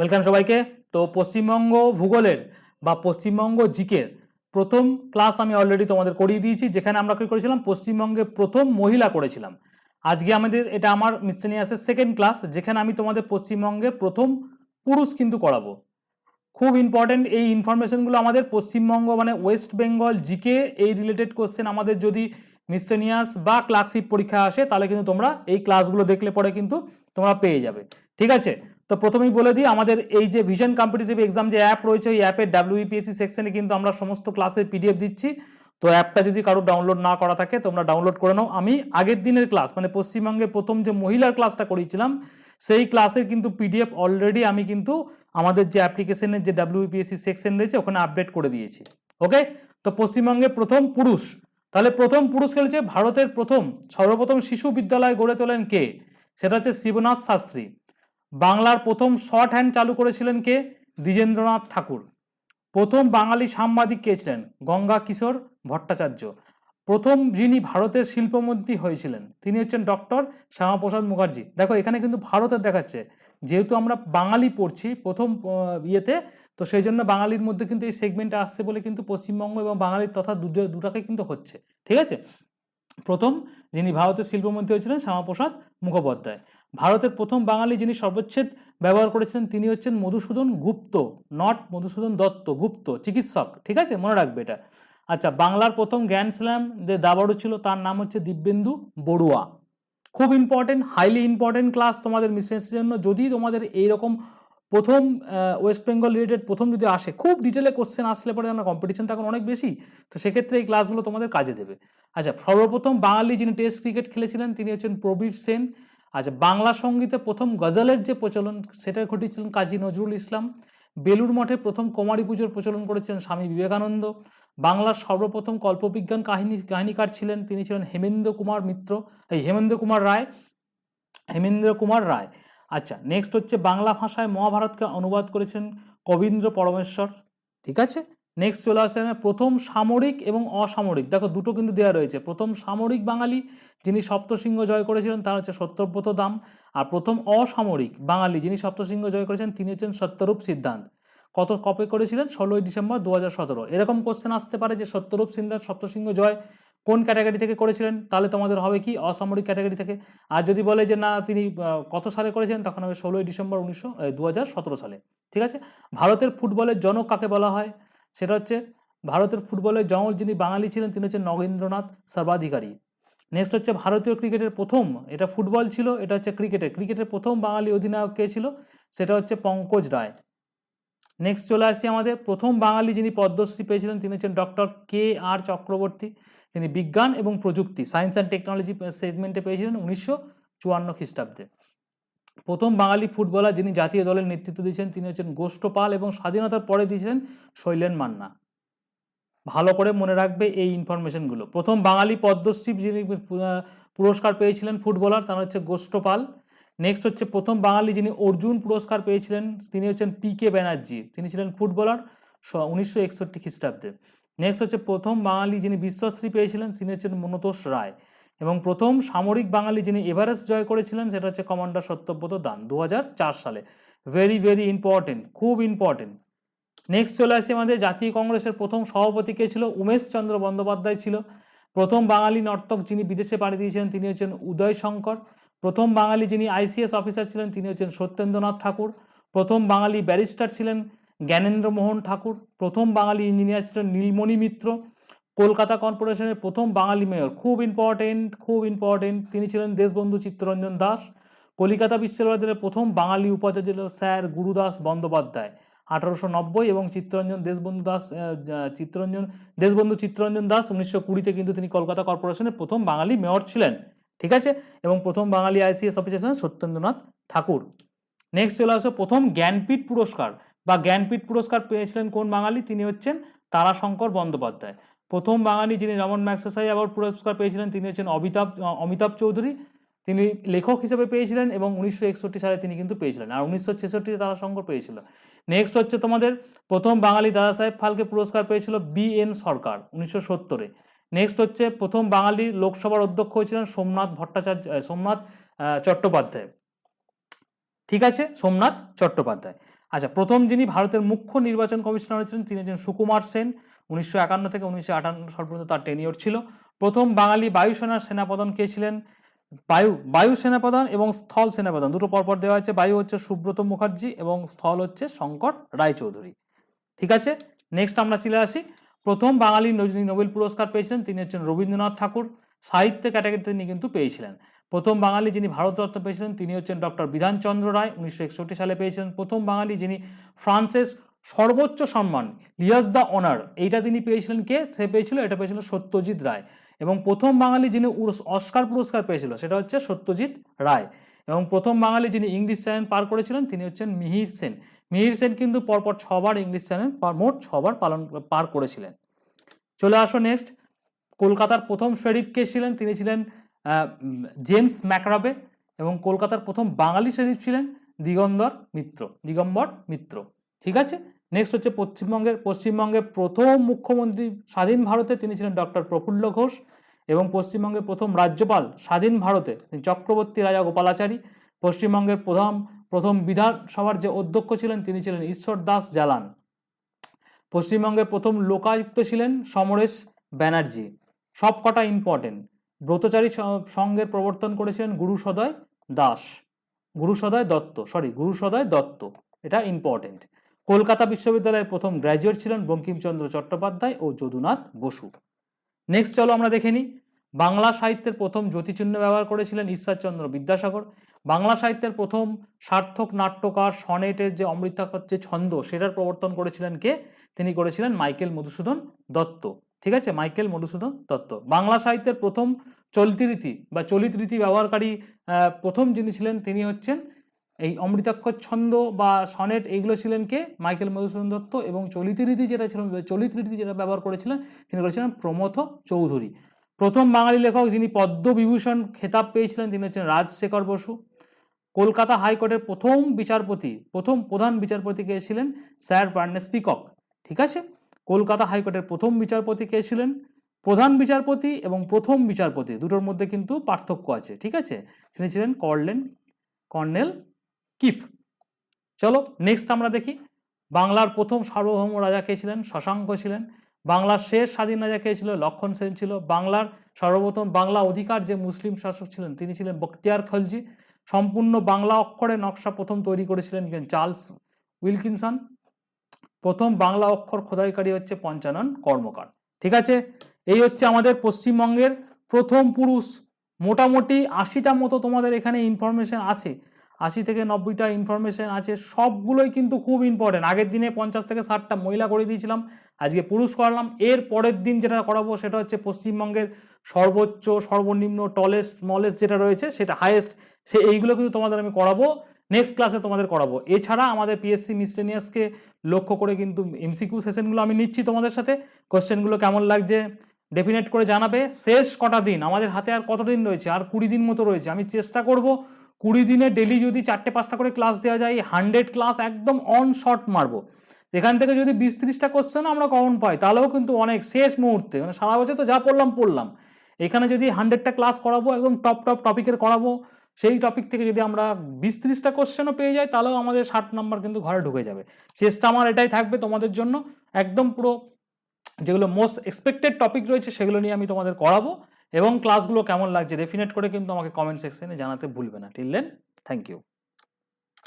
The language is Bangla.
ওয়েলকাম সবাইকে। তো পশ্চিমবঙ্গ ভূগোলের বা পশ্চিমবঙ্গ জিকের প্রথম ক্লাস আমি অলরেডি তোমাদের করিয়ে দিয়েছি, যেখানে আমরা কি করেছিলাম? পশ্চিমবঙ্গে প্রথম মহিলা করেছিলাম। আজকে আমাদের এটা আমার মিসলেনিয়াসের সেকেন্ড ক্লাস যেখানে আমি তোমাদের পশ্চিমবঙ্গে প্রথম পুরুষ কিন্তু করাবো। খুব ইম্পর্টেন্ট এই ইনফরমেশনগুলো আমাদের পশ্চিমবঙ্গ মানে ওয়েস্ট বেঙ্গল জিকে এই রিলেটেড কোশ্চেন আমাদের যদি মিসলেনিয়াস বা ক্লার্কশিপ পরীক্ষা আসে, তাহলে কিন্তু তোমরা এই ক্লাসগুলো দেখলে পরে কিন্তু তোমরা পেয়ে যাবে। ঠিক আছে? তো প্রথমেই বলে দিই, আমাদের এই যে ভিশন কম্পিটিটিভ এক্সাম যে অ্যাপ রয়েছে, ওই অ্যাপের ডাব্লিউপিএসসি সেকশনে কিন্তু আমরা সমস্ত ক্লাসের পিডিএফ দিচ্ছি। তো অ্যাপটা যদি কারও ডাউনলোড না করা থাকে, তোমরা ডাউনলোড করে নাও। আমি আগের দিনের ক্লাস মানে পশ্চিমবঙ্গে প্রথম যে মহিলার ক্লাসটা করিয়েছিলাম, সেই ক্লাসের কিন্তু পিডিএফ অলরেডি আমি কিন্তু আমাদের যে অ্যাপ্লিকেশনের যে ডাব্লিউপিএসসি সেকশন রয়েছে, ওখানে আপডেট করে দিয়েছি। ওকে তো পশ্চিমবঙ্গে প্রথম পুরুষ। তাহলে প্রথম পুরুষ খেলেছে ভারতের প্রথম, সর্বপ্রথম শিশু বিদ্যালয় গড়ে তোলেন কে? সেটা হচ্ছে শিবনাথ শাস্ত্রী। বাংলার প্রথম শর্ট হ্যান্ড চালু করেছিলেন কে? দ্বিজেন্দ্রনাথ ঠাকুর। প্রথম বাঙালি সাংবাদিক কে ছিলেন? গঙ্গা কিশোর ভট্টাচার্য। প্রথম যিনি ভারতের শিল্পমন্ত্রী হয়েছিলেন, তিনি হচ্ছেন ডক্টর শ্যামাপ্রসাদ মুখার্জি। দেখো, এখানে কিন্তু ভারতের দেখাচ্ছে। যেহেতু আমরা বাঙালি পড়ছি প্রথম ইয়েতে, তো সেই জন্য বাঙালির মধ্যে কিন্তু এই সেগমেন্টে আসছে বলে কিন্তু পশ্চিমবঙ্গ এবং বাঙালির তথা দুটো, দুটাকে কিন্তু হচ্ছে। ঠিক আছে? প্রথম যিনি ভারতের শিল্পমন্ত্রী হয়েছিলেন শ্যামাপ্রসাদ মুখোপাধ্যায়। ভারতের প্রথম বাঙালি যিনি সর্বোচ্ছেদ ব্যবহার করেছিলেন তিনি হচ্ছেন মধুসূদন গুপ্ত, নট মধুসূদন দত্ত, গুপ্ত, চিকিৎসক, ঠিক আছে? মনে রাখবে এটা। আচ্ছা বাংলার প্রথম জ্ঞান স্ল্যাম যে দাবাড়ু ছিল, তার নাম হচ্ছে দিব্যেন্দু বড়ুয়া। খুব ইম্পর্টেন্ট হাইলি ইম্পর্টেন্ট ক্লাস তোমাদের মিসেন্সের জন্য। যদি তোমাদের এইরকম প্রথম ওয়েস্ট বেঙ্গল রিলেটেড প্রথম যদি আসে, খুব ডিটেলে কোশ্চেন আসলে পরে আমরা কম্পিটিশন তখন অনেক বেশি, তো সেক্ষেত্রে এই ক্লাসগুলো তোমাদের কাজে দেবে। আচ্ছা সর্বপ্রথম বাঙালি যিনি টেস্ট ক্রিকেট খেলেছিলেন, তিনি হচ্ছেন প্রবীর সেন। আচ্ছা বাংলা সঙ্গীতে প্রথম গজলের যে প্রচলন, সেটা ঘটিয়েছিলেন কাজী নজরুল ইসলাম। বেলুর মঠে প্রথম কুমারী পুজোর প্রচলন করেছিলেন স্বামী বিবেকানন্দ। বাংলার সর্বপ্রথম কল্পবিজ্ঞান কাহিনী, কাহিনীকার ছিলেন, তিনি ছিলেন হেমেন্দ্র কুমার মিত্র, এই হেমেন্দ্র কুমার রায়, হেমেন্দ্র কুমার রায়। আচ্ছা নেক্সট হচ্ছে বাংলা ভাষায় মহাভারতকে অনুবাদ করেছেন কবীন্দ্র পরমেশ্বর। ঠিক আছে? নেক্সট চলে আসে প্রথম সামরিক এবং অসামরিক। দেখো, দুটো কিন্তু দেওয়া রয়েছে। প্রথম সামরিক বাঙালি যিনি সপ্তসিংহ জয় করেছিলেন, তার হচ্ছে সত্যব্রত দাম। আর প্রথম অসামরিক বাঙালি যিনি সপ্তসিংহ জয় করেছেন, তিনি হচ্ছেন সত্যরূপ সিদ্ধান্ত। কত কপে করেছিলেন? ষোলোই ডিসেম্বর দু হাজার সতেরো। এরকম কোশ্চেন আসতে পারে যে সত্যরূপ সিদ্ধান্ত সপ্তসিংহ জয় কোন ক্যাটাগরি থেকে করেছিলেন, তাহলে তোমাদের হবে কি অসামরিক ক্যাটাগরি থেকে। আর যদি বলে যে না, তিনি কত সালে করেছেন তখন হবে ষোলোই ডিসেম্বর উনিশশো দু সালে। ঠিক আছে? ভারতের ফুটবলের জনক কাকে বলা হয়? সেটা হচ্ছে, ভারতের ফুটবলের জনক যিনি বাঙালি ছিলেন, তিনি হচ্ছেন নগেন্দ্রনাথ সর্বাধিকারী। নেক্সট হচ্ছে, ভারতীয় ক্রিকেটের প্রথম, এটা ফুটবল ছিল, এটা হচ্ছে ক্রিকেটের ক্রিকেটের প্রথম বাঙালি অধিনায়ক কে ছিল? সেটা হচ্ছে পঙ্কজ রায়। নেক্সট চলে আসছি আমাদের, প্রথম বাঙালি যিনি পদ্মশ্রী পেয়েছিলেন, তিনি হচ্ছেন ডক্টর কে আর চক্রবর্তী। তিনি বিজ্ঞান এবং প্রযুক্তি সায়েন্স অ্যান্ড টেকনোলজি সেগমেন্টে পেয়েছিলেন উনিশশো চুয়ান্ন খ্রিস্টাব্দে। প্রথম বাঙালি ফুটবলার যিনি জাতীয় দলের নেতৃত্ব দিয়েছেন, তিনি হচ্ছেন গোষ্ঠ পাল এবং স্বাধীনতার পরে দিয়েছিলেন শৈলেন মান্না। ভালো করে মনে রাখবে এই ইনফরমেশনগুলো প্রথম বাঙালি পদ্মশ্রী যিনি পুরস্কার পেয়েছিলেন ফুটবলার, তার হচ্ছে গোষ্ঠ পাল। নেক্সট হচ্ছে প্রথম বাঙালি যিনি অর্জুন পুরস্কার পেয়েছিলেন, তিনি হচ্ছেন পি কে ব্যানার্জি তিনি ছিলেন ফুটবলার উনিশশো একষট্টি খ্রিস্টাব্দে। নেক্সট হচ্ছে প্রথম বাঙালি যিনি বিশ্বশ্রী পেয়েছিলেন, তিনি হচ্ছেন মনতোষ রায়। এবং প্রথম সামরিক বাঙালি যিনি এভারেস্ট জয় করেছিলেন, সেটা হচ্ছে কমান্ডার সত্যব্রত দান দু হাজার চার সালে। ভেরি ভেরি ইম্পর্টেন্ট খুব ইম্পর্টেন্ট নেক্সট চলে আসি আমাদের জাতীয় কংগ্রেসের প্রথম সভাপতি কে ছিল? উমেশ চন্দ্র বন্দ্যোপাধ্যায় ছিল। প্রথম বাঙালি নর্তক যিনি বিদেশে পাড়ি দিয়েছিলেন, তিনি হচ্ছেন উদয় শঙ্কর। প্রথম বাঙালি যিনি আইসিএস অফিসার ছিলেন, তিনি হচ্ছেন সত্যেন্দ্রনাথ ঠাকুর। প্রথম বাঙালি ব্যারিস্টার ছিলেন জ্ঞানেন্দ্র মোহন ঠাকুর, প্রথম বাঙালি ইঞ্জিনিয়ার ছিলেন নীলমণি মিত্র। কলকাতা কর্পোরেশনের প্রথম বাঙালি মেয়র খুব ইম্পর্টেন্ট খুব ইম্পর্টেন্ট তিনি ছিলেন দেশবন্ধু চিত্তরঞ্জন দাস। কলিকাতা বিশ্ববিদ্যালয়ের প্রথম বাঙালি উপাচার্য ছিল স্যার গুরুদাস বন্দ্যোপাধ্যায়, আঠারোশো নব্বই এবং চিত্তরঞ্জন, দেশবন্ধু দাস চিত্তরঞ্জন, দেশবন্ধু চিত্তরঞ্জন দাস উনিশশো কুড়িতে কিন্তু তিনি কলকাতা কর্পোরেশনের প্রথম বাঙালি মেয়র ছিলেন। ঠিক আছে? এবং প্রথম বাঙালি আইসিএস অফিসার ছিলেন সত্যেন্দ্রনাথ ঠাকুর। নেক্সট চলে আসে প্রথম জ্ঞানপীঠ পুরস্কার। বা জ্ঞানপীঠ পুরস্কার পেয়েছিলেন কোন বাঙালি? তিনি হচ্ছেন তারাশঙ্কর বন্দ্যোপাধ্যায়। প্রথম বাঙালি যিনি রমন ম্যাক্সেসাই অ্যাওয়ার্ড পুরস্কার পেয়েছিলেন, তিনি হচ্ছেন অমিতাভ অমিতাভ চৌধুরী। তিনি লেখক হিসেবে পেয়েছিলেন এবং উনিশশো একষট্টি সালে তিনি কিন্তু পেয়েছিলেন আর উনিশশো ছেষট্টিতে তারাশঙ্কর পেয়েছিল। নেক্সট হচ্ছে তোমাদের প্রথম বাঙালি দাদা সাহেব ফালকে পুরস্কার পেয়েছিল বি এন সরকার উনিশশো সত্তরে। নেক্সট হচ্ছে প্রথম বাঙালি লোকসভার অধ্যক্ষ হয়েছিলেন সোমনাথ ভট্টাচার্য সোমনাথ চট্টোপাধ্যায়। ঠিক আছে? সোমনাথ চট্টোপাধ্যায়। আচ্ছা প্রথম যিনি ভারতের মুখ্য নির্বাচন কমিশনার ছিলেন তিনি হচ্ছেন সুকুমার সেন। উনিশশো একান্ন থেকে উনিশশো আটান্ন সাল পর্যন্ত তার টেনিওর ছিল। প্রথম বাঙালি বায়ুসেনার সেনাপ্রধান কে ছিলেন? বায়ু বায়ু সেনাপ্রধান এবং স্থল সেনাপ্রধান। দুটো পরপর দেওয়া হয়েছে। বায়ু হচ্ছে সুব্রত মুখার্জি এবং স্থল হচ্ছে শঙ্কর রায়চৌধুরী। ঠিক আছে? নেক্সট আমরা চলে আসি। প্রথম বাঙালি নোবেল পুরস্কার পেয়েছিলেন তিনি হচ্ছেন রবীন্দ্রনাথ ঠাকুর। সাহিত্য ক্যাটাগরিতে তিনি কিন্তু পেয়েছিলেন। প্রথম বাঙালি যিনি ভারতরত্ন পেয়েছিলেন, তিনি হচ্ছেন ডক্টর বিধানচন্দ্র রায়, উনিশশো একষট্টি সালে পেয়েছিলেন। প্রথম বাঙালি যিনি ফ্রান্সের সর্বোচ্চ সম্মান লিয়াস দ্য অনার, এইটা তিনি পেয়েছিলেন কে? সে পেয়েছিল, এটা পেয়েছিল সত্যজিৎ রায়। এবং প্রথম বাঙালি যিনি অস্কার পুরস্কার পেয়েছিল, সেটা হচ্ছে সত্যজিৎ রায়। এবং প্রথম বাঙালি যিনি ইংলিশ চ্যানেল পার করেছিলেন, তিনি হচ্ছেন মিহির সেন। মিহির সেন কিন্তু পরপর ছবার ইংলিশ চ্যানেল মোট ছবার পালন, পার করেছিলেন। চলে আসো নেক্সট কলকাতার প্রথম শরীফ কে ছিলেন? তিনি ছিলেন জেমস ম্যাকরাবে এবং কলকাতার প্রথম বাঙালি শরীফ ছিলেন দিগম্বর মিত্র দিগম্বর মিত্র। ঠিক আছে? নেক্সট হচ্ছে পশ্চিমবঙ্গের পশ্চিমবঙ্গের প্রথম মুখ্যমন্ত্রী স্বাধীন ভারতে তিনি ছিলেন ডক্টর প্রফুল্ল ঘোষ এবং পশ্চিমবঙ্গের প্রথম রাজ্যপাল স্বাধীন ভারতে চক্রবর্তী রাজা গোপালাচারী। পশ্চিমবঙ্গের প্রথম প্রথম বিধানসভার যে অধ্যক্ষ ছিলেন তিনি ছিলেন ঈশ্বর দাস জালান। পশ্চিমবঙ্গের প্রথম লোকায়ুক্ত ছিলেন সমরেশ ব্যানার্জি। সব কটা ইম্পর্টেন্ট ব্রতচারী স- সংঘের প্রবর্তন করেছিলেন গুরু সদয় দাস। গুরু সদয় দত্ত সরি গুরু সদয় দত্ত। এটা ইম্পর্টেন্ট কলকাতা বিশ্ববিদ্যালয়ের প্রথম গ্র্যাজুয়েট ছিলেন বঙ্কিমচন্দ্র চট্টোপাধ্যায় ও যদুনাথ বসু। নেক্সট চলো আমরা দেখে নিই। বাংলা সাহিত্যের প্রথম জ্যোতিচিহ্ন ব্যবহার করেছিলেন ঈশ্বরচন্দ্র বিদ্যাসাগর। বাংলা সাহিত্যের প্রথম সার্থক নাট্যকার সনেটের যে অমৃতাক্ষর যে ছন্দ, সেটার প্রবর্তন করেছিলেন কে? তিনি করেছিলেন মাইকেল মধুসূদন দত্ত। ঠিক আছে? মাইকেল মধুসূদন দত্ত। বাংলা সাহিত্যের প্রথম চলতি রীতি বা চলিত রীতি ব্যবহারকারী প্রথম যিনি ছিলেন তিনি হচ্ছেন এই অমৃতাক্ষর ছন্দ বা সনেট, এইগুলো ছিলেন কে? মাইকেল মধুসূদন দত্ত এবং চলিত রীতি যেটা ছিল চলিত রীতি যেটা ব্যবহার করেছিলেন তিনি করেছিলেন প্রমথ চৌধুরী। প্রথম বাঙালি লেখক যিনি পদ্মবিভূষণ খেতাব পেয়েছিলেন তিনি হচ্ছেন রাজশেখর বসু। কলকাতা হাইকোর্টের প্রথম বিচারপতি, প্রথম প্রধান বিচারপতি কে ছিলেন? Sir Barnes Peacock. ঠিক আছে? কলকাতা হাইকোর্টের প্রথম বিচারপতি কে ছিলেন? প্রধান বিচারপতি এবং প্রথম বিচারপতি দুটোর মধ্যে কিন্তু পার্থক্য আছে, ঠিক আছে? তিনি ছিলেন কর্লেন কর্নেল কিফ। চলো নেক্সট আমরা দেখি। বাংলার প্রথম সার্বভৌম রাজা কে ছিলেন? শশাঙ্ক ছিলেন। বাংলার শেষ স্বাধীন রাজা কে ছিল? লক্ষণ সেন ছিল। বাংলার সর্বপ্রথম বাংলা অধিকার যে মুসলিম শাসক ছিলেন, তিনি ছিলেন বখতিয়ার খলজি। সম্পূর্ণ বাংলা অক্ষরে নকশা প্রথম তৈরি করেছিলেন? Charles Wilkinson. প্রথম বাংলা অক্ষর খোদাইকারী হচ্ছে পঞ্চানন কর্মকার। ঠিক আছে? এই হচ্ছে আমাদের পশ্চিমবঙ্গের প্রথম পুরুষ। মোটামুটি আশিটা মতো তোমাদের এখানে ইনফরমেশন আছে। আশি থেকে নব্বইটা ইনফরমেশন আছে। সবগুলোই কিন্তু খুব ইম্পর্টেন্ট আগের দিনে পঞ্চাশ থেকে ষাটটা মহিলা করে দিয়েছিলাম। আজকে পুরুষ করালাম। এর পরের দিন যেটা করাবো সেটা হচ্ছে পশ্চিমবঙ্গের সর্বোচ্চ, সর্বনিম্ন টলেস্ট স্মলেস্ট যেটা রয়েছে সেটা হাইয়েস্ট সে এইগুলো কিন্তু তোমাদের আমি করাবো। নেক্সট ক্লাসে তোমাদের করাবো। এছাড়া আমাদের পিএসসি মিসটেনিয়াসকে লক্ষ্য করে কিন্তু এমসিকিউ সেশনগুলো আমি নিচ্ছি তোমাদের সাথে। কোশ্চেনগুলো কেমন লাগছে ডেফিনেট করে জানাবে। শেষ কটা দিন, আমাদের হাতে আর কতদিন রয়েছে? আর কুড়ি দিন মতো রয়েছে। আমি চেষ্টা করব কুড়ি দিনে ডেলি যদি চারটে পাঁচটা করে ক্লাস দেওয়া যায় হান্ড্রেড ক্লাস একদম অন শর্ট মারবো। এখান থেকে যদি বিশ তিরিশটা কোশ্চেন আমরা কমন পাই, তাহলেও কিন্তু অনেক শেষ মুহূর্তে মানে সারা বছর তো যা পড়লাম পড়লাম। এখানে যদি হান্ড্রেডটা ক্লাস করাবো, একদম টপ টপ টপিকের করাবো সেই টপিক থেকে যদি আমরা বিশ ত্রিশটা কোশ্চেনও পেয়ে যাই, তাহলেও আমাদের ষাট নম্বর কিন্তু ঘরে ঢুকে যাবে। চেষ্টা আমার এটাই থাকবে তোমাদের জন্য। একদম পুরো যেগুলো মোস্ট এক্সপেক্টেড টপিক রয়েছে, সেগুলো নিয়ে আমি তোমাদের করাবো। এবং ক্লাসগুলো কেমন লাগছে ডেফিনেট করে কিন্তু আমাকে কমেন্ট সেকশনে জানাতে ভুলবে না। Till then thank you